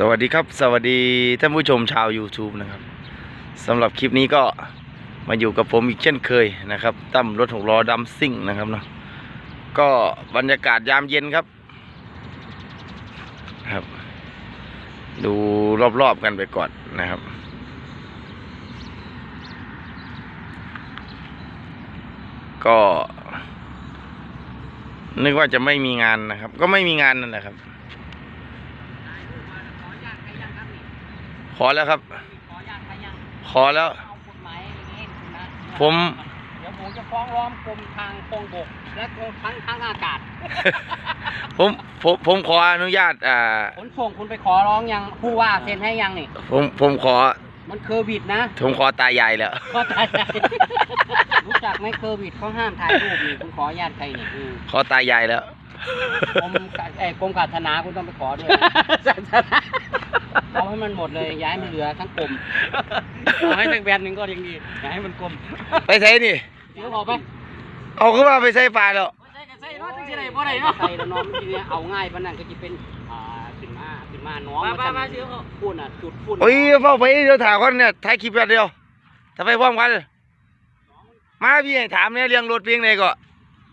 สวัสดีครับ สวัสดีท่านผู้ชมชาว YouTube นะครับสำหรับคลิปนี้ก็มาอยู่กับผมอีกเช่นเคยนะครับตั้มรถหกล้อดัมซิ่งนะครับเนาะก็บรรยากาศยามเย็นครับครับ ดูรอบๆกันไปก่อนนะครับ ก็ นึกว่าจะไม่มีงานนะครับ ก็ไม่มีงานนั่นแหละครับ ขอแล้วครับ ขออนุญาตใครยังขอแล้ว เอากฎหมายอย่างนี้นะผม เดี๋ยวผมจะฟ้องร้องกรมทางคงบก และกรมทางทางอากาศผมผมผมขออนุญาตอ่าขนส่งคุณไปขอร้องยังผู้ว่าเซ็นให้ยังนี่ ผมผมขอมันเคอร์วิดนะผมขอตายายแล้ว ก็ตายใจรู้จักไหมเคอร์วิดเขาห้ามถ่ายรูปนี่คุณขออนุญาตใครนี่อืมขอตายายแล้ว กรมกะเอ้ยกรมการศาสนาคุณต้องไปขอด้วย เอาให้มันหมดเลยย้ายมันเหลือทั้งกรมเอาให้สักแบรนด์หนึ่งก็ยังดีอย่าให้มันกลมไปใส่นี่ เดี๋ยวบอกไปเอาขึ้นมาไปใส่ปลาแล้วใส่กันใส่เนาะจังสิได้บ่ได้เนาะใส่แล้วน้องมันทีเนี้ยเอาง่ายปานนั้นก็จะเป็นอ่าขึ้นมาขึ้นมาน้องมามันจะมาซื้อเขาฝุ่นอะจุดฝุ่นโอ้ยเฝ้าไปเดี๋ยวถามก่อนเนี่ยถ่ายคลิปแป๊บเดียวถ้าไปพร้อมกันมาพี่ให้ถามเนี่ยเรื่องรถเพียงไหนก็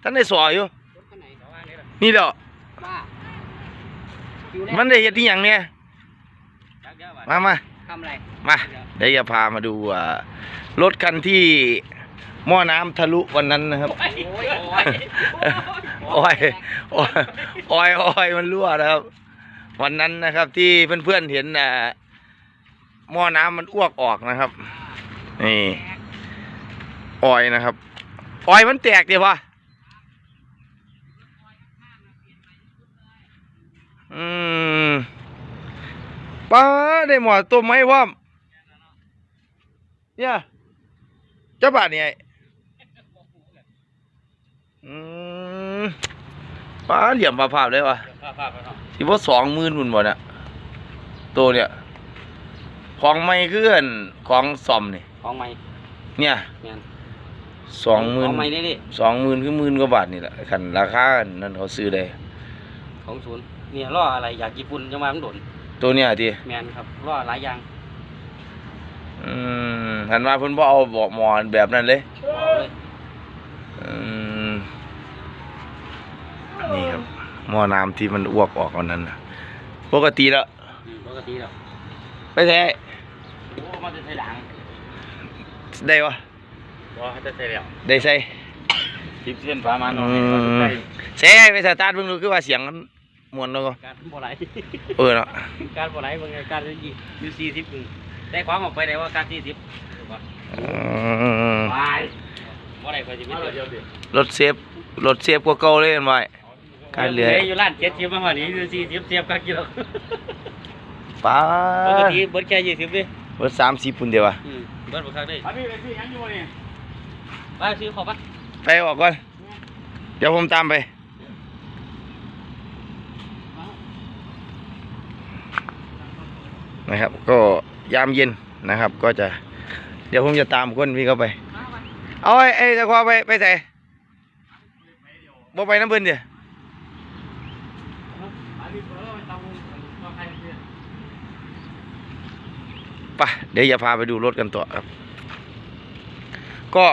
ท่านได้สอยอยู่รถคันไหนเขาว่าเนี่ยล่ะนี่เด้อว่าอยู่ในมันได้เห็ดที่อย่างเนี่ย มามาทำอะไรมาเดี๋ยวจะพามาดูอ่ารถคันที่หม้อน้ำทะลุวันนั้นนะครับโอ้ยโอ้ยโอ้ยโอ้ยโอ้ยโอ้ยมันรั่วนะครับ วันนั้นนะครับที่เพื่อนๆเห็นอ่าหม้อน้ำมันอ้วกออกนะครับนี่ออยนะครับออยมันแตกดีวะอืมป้า ได้หมอตัวไม้พร้อมเนี่ยเจ้าบาทเนี่ยอืมป้าเหลี่ยมปลาภาพเลยวะภาพภาพไปเนาะสิว่าสองหมื่นบุญบ่เนี่ยตัวเนี่ย ของไม่เคลื่อนของซ่อมนี่ของใหม่เนี่ยแม่นสองหมื่นของใหม่นี่ดิสองหมื่นคือหมื่นกว่าบาทนี่แหละคันราคานั่นเขาซื้อได้ของศูนย์เนี่ยล้ออะไรอยากญี่ปุ่นจังหวะมันโดน ตัวเนี้ยที่แม่นครับล้อหลายอย่างอืมหันมาเพิ่นบ่เอาเบอกหมอนแบบนั้นเลยบอกเลยอืมนี่ครับหม้อน้ำที่มันอ้วกออกวันนั้นนะปกติแล้วอืมปกติแล้วไปแท้โอ้มันจะใส่หลังได้วะบ่จะใส่แล้วได้ใส่สิบเส้นประมาณอืนี้มใส่ไปสตาร์ทเบิ่งดูคือว่าเสียงมัน ม่วนแล้วก็การบ่ไหลเออเนาะการบ่ไหลบางไงการยี่อยู่สี่สิบอืมได้ความออกไปได้ว่าการสี่สิบอืมไปบ่ได้คอยสิมิตรเดียวดิรถเซฟรถเซฟกว่าเก่าเลยเห็นไหมการเหลืออยู่ร้านเจ็ดสิบมาวันนี้อยู่สี่สิบเสียบกันกิโลป้าปกติเบิดแค่ยี่สิบดิเบิดสามสิบปุ่นเดียววะอืมเบิดบ่คักได้อันนี้เป็นที่ยังอยู่นี่ไปซื้อขอปะไปออกก่อน เดี๋ยวผมตามไป นะครับ ก็ยามเย็นนะครับ ก็จะ เดี๋ยวผมจะตามคนพี่เข้าไป เอาไอ้ไอ้ตะควาไปไปใส่บ่ไปน้ำเบิ้นเดี๋ยวปิดไปเนี่ยไปเดี๋ยวจะพาไปดูรถกันต่อครับ ก็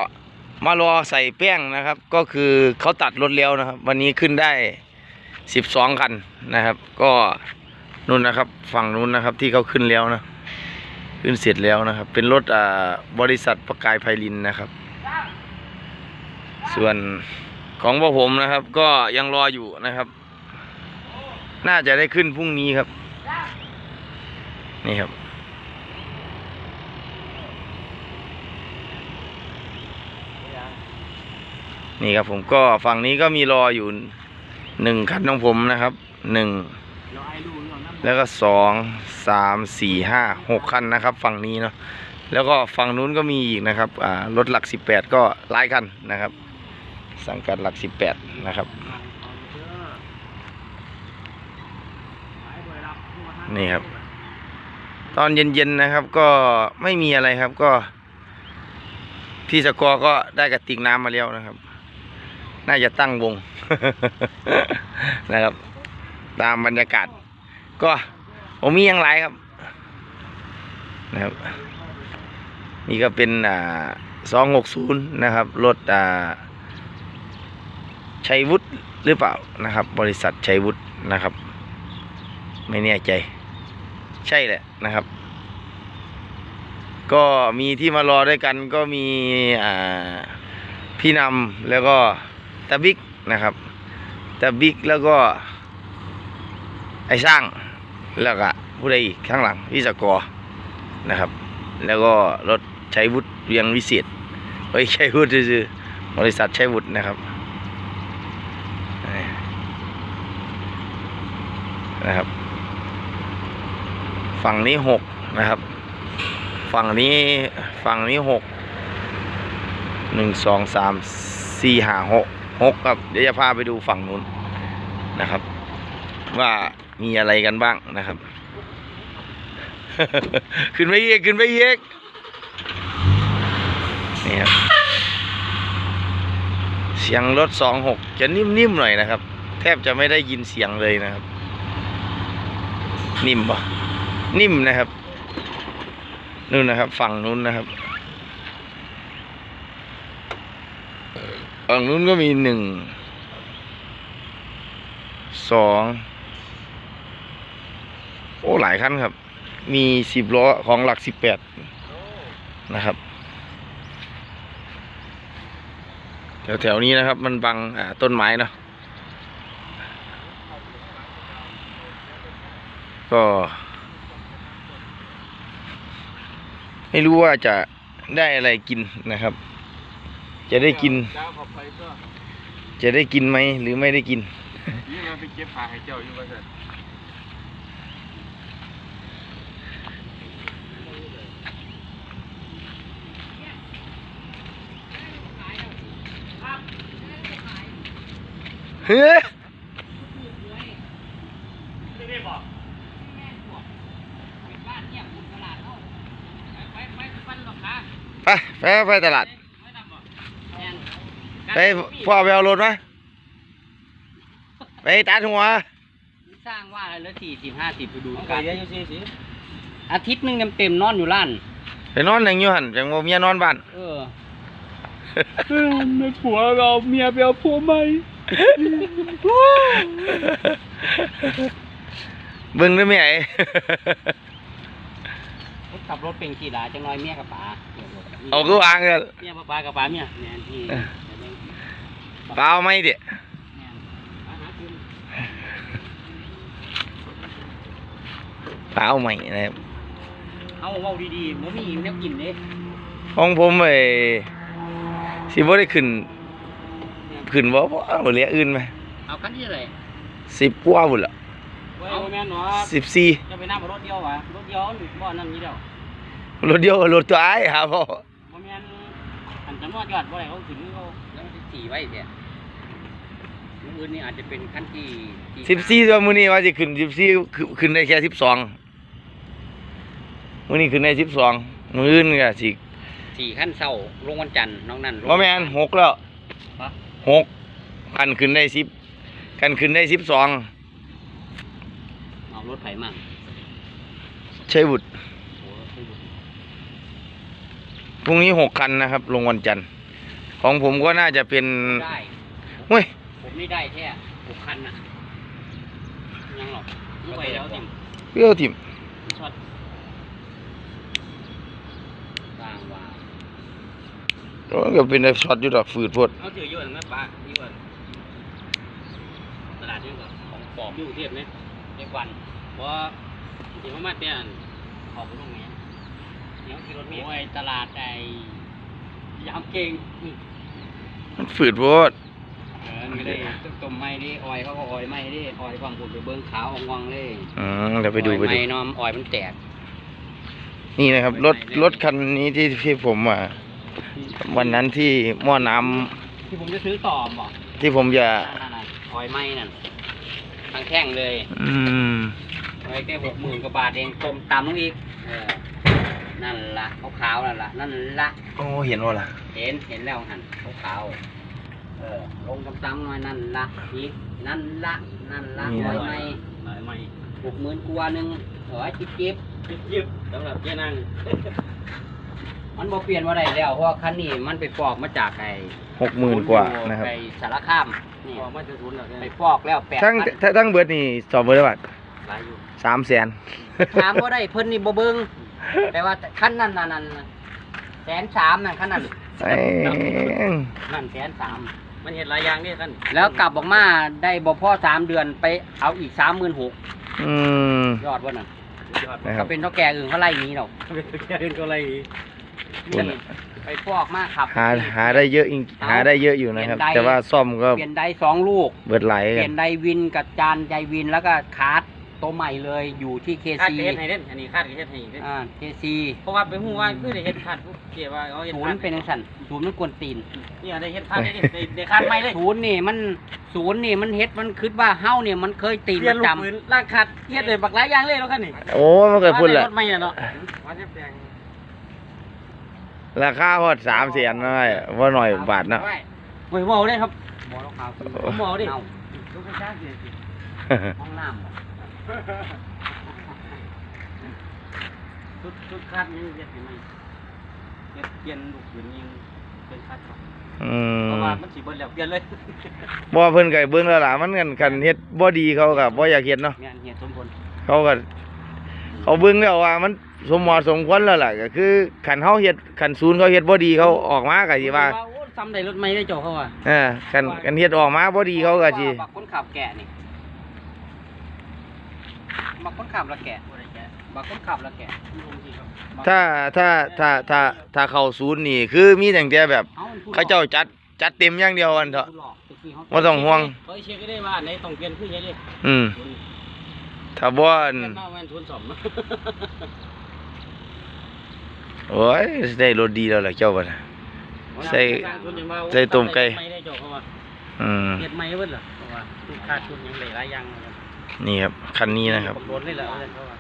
มารอใส่แป้งนะครับ ก็คือเขาตัดรถแล้วนะครับ วันนี้ขึ้นได้สิบสองคันนะครับ ก็ นู่นนะครับ ฝั่งนู้นนะครับ ที่เขาขึ้นแล้วนะ ขึ้นเสร็จแล้วนะครับ เป็นรถอ่าบริษัทประกายไพลินนะครับ ส่วนของพวกผมนะครับ ก็ยังรออยู่นะครับ น่าจะได้ขึ้นพรุ่งนี้ครับ นี่ครับนี่ครับผมก็ฝั่งนี้ก็มีรออยู่หนึ่งคันของผมนะครับหนึ่ง แล้วก็สองสามสี่ห้าหกคันนะครับ ฝั่งนี้เนาะแล้วก็ฝั่งนู้นก็มีอีกนะครับอ่ารถหลักสิบแปดก็หลายคันนะครับ สังกัดหลักสิบแปดนะครับนี่ครับ ตอนเย็นๆนะครับก็ไม่มีอะไรครับก็ พี่สกอก็ได้กระติกน้ำมาแล้วนะครับ น่าจะตั้งวงนะครับ ตามบรรยากาศ ก็ผมมีอย่างไรครับนะครับ นี่ก็เป็นอ่าสองหกศูนย์นะครับรถอ่าชัยวุฒิหรือเปล่านะครับ บริษัทชัยวุฒินะครับ ไม่แน่ใจ ใช่แหละนะครับ ก็มีที่มารอด้วยกันก็มีอ่าพี่นำแล้วก็ตาบิ๊กนะครับตาบิ๊กแล้วก็ไอ้สร้าง แล้วก็ผู้ใดอีกข้างหลังวิศกรนะครับ แล้วก็รถใชัยวุฒิเวียงวิเศษเฮ้ยชัยวุฒิซื่อบริษัทใชัยวุฒินะครับนะครับ ฝั่งนี้หกนะครับ ฝั่งนี้ฝั่งนี้หกหนึ่งสองสามสี่ห้าหกหกครับเดี๋ยวจะพาไปดูฝั่งนู้นนะครับ ว่า มีอะไรกันบ้างนะครับ ขึ้นไปอีกขึ้นไปอีกนี่ครับเสียงรถสองหกจะนิ่มๆหน่อยนะครับ แทบจะไม่ได้ยินเสียงเลยนะครับ นิ่มปะนิ่มนะครับนู่นนะครับ ฝั่งนู้นนะครับฝั่งนู้นก็มีหนึ่งสอง โอ้หลายคันครับ มีสิบล้อของหลักสิบแปดนะครับแถวๆนี้นะครับ มันบังต้นไม้เนาะก็ ไม่รู้ว่าจะได้อะไรกินนะครับ จะได้กิน จะได้กินไหมหรือไม่ได้กินนี่มันไปเก็บผักให้เจ้าอยู่ว่าน เฮ้ยไปไปไปตลาด ไปพ่อไปเอารถมไปตัดหัว สร้างว่าอะไรแล้วสี่สิบห้าสิบไปดูกันอาทิตย์หนึ่งเต็มๆนอนอยู่ร้าน ไปนอนหนึ่งอยู่หันจังว่าเมียนอนบ้าน เออไม่ผัวเราเมียไปเอาผัวใหม เบิ่งได้ไหมไอ้ขับรถเป็นขี่หลาจังน้อยเมียกับป๋าเอาก็วางกันเมียกับป๋ากับป๋าเมียเนี่ยที่เปล่าไหมเดี๋ยเนี่ยป๋าหากินเปล่าไหมนะครับเอาเว้าดีๆมันมีแนวกินเด้ของผมไอ้สิบ่ได้ขึ้น ขึ้นบ่บ่เอาเหลืออื่นไหมเอาคันที่อะไรสิบกว่าบุ่นละเว้ยแม่นหนอสิบสี่จะไปนั่งรถเดียววะรถเดียวหรือบ่นั่นนี่เดียวรถเดียวกับรถตัวไอ้ายครับพ่อบ่แม่นอันจำนวนยอดบ่ได้เขาขึ้นเขาแล้วมันสิสี่ไว้เนี่ยมื้ออื่นนี่อาจจะเป็นขั้นที่ที่สิบสี่ตัวมื้อนี้ว่าสิขึ้นสิบสี่ขึ้นได้แค่สิบสองมื้อนี้ขึ้นได้สิบสองมื้ออื่นก็สิสี่ขั้นเศร้าลงวันจันทร์น้องนั่นลงบ่แม่นหกแล้วฮะ หกคันขึ้นได้สิบคันขึ้นได้สิบสองเอารถไถมั่งใช่บุตรโอ้รถไถบุญพรุ่งนี้หกคันนะครับ ลงวันจันทร์ ของผมก็น่าจะเป็นได้เฮ้ยผมนี่ได้แค่หกคันน่ะยังหรอกไม่ไหวแล้วติมเปรี้ยวทิมช็อตสร้างว่า มันก็เป็นช็อตอยู่ดอกฝืดโพดเอาเจอเยอะนะป้านี่ว่าตลาดนี่ก็ของปลอมอยู่กรุงเทพไหมเด็กวันเพราะเดี๋ยวมาเตี้ยนออกไปตรงนี้เดี๋ยวขี่รถเมล์โอ้ยตลาดไอ้ยามเก่งมันฝืดโพดเออไม่ได้ต้มไม่ได้ออยเขาก็ออยไม่ได้ออยความผุดไปเบิ้งขาวอ่องวังเลยอืมเดี๋ยวไปดูไปออยดูไม่น้อมออยมันแตกนี่นะครับรถรถคันนี้ที่ที่ผมอะ วันนั้นที่หม้อน้ำที่ผมจะซื้อต่อบอกที่ผมจะนั่นน่ะออยไม่นั่นทั้งแท่งเลยอืมออยแค่หกหมื่นกว่าบาทเองต้มตามลงอีกเออนั่นละขาวๆนั่นละนั่นละ โอ้เห็นว่าล่ะ เห็นเห็นแล้วหันขาวๆเออลงตำๆหน่อยนั่นละอีกนั่นละนั่นละออยไม่ออยไม่หกหมื่นกว่าหนึ่งเออจิ๊บจิ๊บยิบสำหรับเจ้นั่ง มันบ่เปลี่ยนว่าได้แล้ว เพราะว่าคันนี้มันไปฟอกมาจากไอ้หกหมื่นกว่านะครับ ไปสารคามนี่พอมาจะทุนแล้วไปเนี่ยฟอกแล้วแปดทั้งพันทั้งเบิดนี่สอบเบิดได้บัดหลายอยู่สามแสนถามว่าได้เพิ่นนี่บ่เบิ่งแต่ว่าคันนั้นน่ะนั่นแสนสามนั่นคันนั้นแม่งนั่นแสนสามมันเห็นหลายอย่างนี่กันแล้วกลับออกมาได้บ่พอสามเดือนไปเอาอีกสามหมื่นหกอืมยอดว่านั่นยอดนะครัก็บเป็นเท่าแก่อื่นเขาไล่หนี้เราเป็นก็อะไรอีก คุณน่ะไปฟอกมาขับหาหาได้เยอะจริงหาได้เยอะอยู่นะครับเปลี่ยนไดแต่ว่าซ่อมก็เปลี่ยนไดสองลูก เบิดไหลเปกัลี่ยนนไดวินกับจานไดวินแล้วก็คาร์ดตัวใหม่เลยอยู่ที่เคคาดซีก็เฮ็ดให้เด่นอันนี้คาดก็เฮ็ดให้อีกเด่นอ่าเคซีเพราะว่าไปหูว่าคือได้เฮ็ดคาดปุ๊บเกี่ยว่าเอาเฮ็ดศูคานดย์เป็นจังซั่นศูนย์มันกวนตีนเนี่ยได้เฮ็ดคาดได้ได้ได้ได้คาดใหม่เลยศูนย์นี่มันศูนย์นี่มันเฮ็ดมันคิดว่าเฮาเนี่ยมันเคยตีนเปลี่ยปนระลูกจำปืนลากคาดเฮ็ดเลยบักหลายอย่างเลยแล้วกันนี่โอ้มันเกิดพุ่นแหละ รถใหม่น่ะเนาะว่าจะแปลง ราคาพอดสามแสนน้อยว่าหน่อยบาทเนาะเฮ้ยเว้าได้ครับบ่แล้วครับผมบอกดิเน่าลูกกระชากสิห้องน้ำบ่ชุดชุดคาดนี่เฮ็ดให้ใหม่เฮ็ดเปลี่ยนลูกปืนยิงเป็นคาดก่อนอืมเพราะว่ามันสิเบิดแล้วเปลี่ยนเลยบ่เพิ่นก็เบิ่งแล้วล่ะมันกันกันเฮ็ดบ่ดีเขาก็บ่อยากเฮ็ดเนาะ แม่นเฮ็ดสมผลเขาก็เขาเบิ่งแล้วว่ามัน สมเหมาะสมควรแล้วล่ะก็คือคันเฮาเฮ็ดคันศูนย์เขาเฮ็ดบ่ดีเขาออกมาก็สิว่าโอ้ซ้ำได้รถใหม่ได้เจ้าเขาว่าเออคันคันเฮ็ดออกมาบ่ดีเขาก็สิบักคนขับแกะนี่บักคนขับละแกะบักคนขับละแกะถ้าถ้าถ้าถ้าถ้าเข้าศูนย์นี่ คือมีตั้งแต่แบบอ้มันพูดเขาเจ้าจัดจัดเต็มอย่างเดียวอันเถอะพูดหลอกตะกี้เขาบ่ต้องห่วงเขาเช็คก็ได้ว่าในต้องเปลี่ยนคือเฮ็ดเลยอืมถ้าบ่อัน เปลี่ยนมาแม่นทุนสม โอ้ยได้รถดีแล้วล่ะเจ้าบ่น่ะใส่ใส่ต้มไก่ ไม่ได้เจ้าเขาว่าอืม เฮ็ดไม่เบิดเหรอเพราะว่าทุกค่าชุดยังหลายอย่างนะครับนี่ครับ คันนี้นะครับโดนเลยเหรอเอาเลยเขาว่า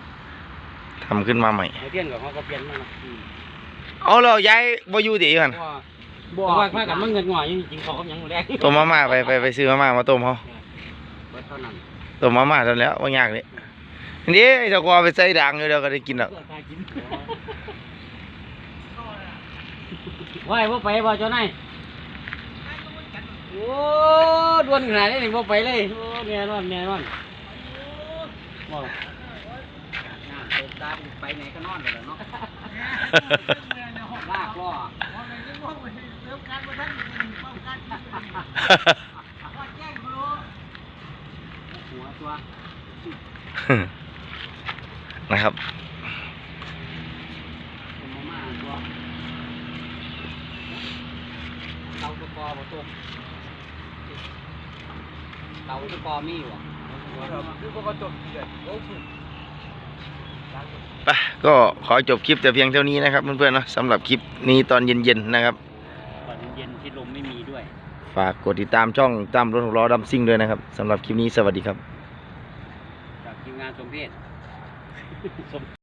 ทำขึ้นมาใหม่เอาเปลี่ยนกับเขาก็เปลี่ยนมาเนาะเอาแล้วย้ายบ่อยู่ติกันเพราะว่าเพราะว่าพากันมันเงินง่อยอยู่จริงๆเขาก็ยังบ่แรงต้มมาม่าไปไปไปซื้อมาม่ามาต้มเฮาเบิดเท่านั้นต้มมาม่าซั่นแหล้วบ่ยากนี่นี่เจ้าก็เอาไปใส่ด่างอยู่เดี๋ยวก็ได้กินแล้วว่า ยว่าไปบ่เจ้านายโอ้ด้วนขนาดนี้นี่บ่ไปเลยโอ้แน่นอนแน่นอนว้าวน้ำเติมตาไปไหนก็นอนเลยแหละเนาะลากล้อหัวตัวนะครับ เป็นมาม่าตัว เตาตะกอบ่ตกเตาตะกอมีอยู่อะคือพวกเขาจบเดือดโอ้ถูกไปก็ขอจบคลิปแต่เพียงเท่านี้นะครับเพื่อนๆเนาะสำหรับคลิปนี้ตอนเย็นๆนะครับ ตอนเย็นที่ลมไม่มีด้วย ฝากกดติดตามช่องตามรถหกล้อดำซิ่งด้วยนะครับสำหรับคลิปนี้สวัสดีครับ จากทีมงานสมเพศ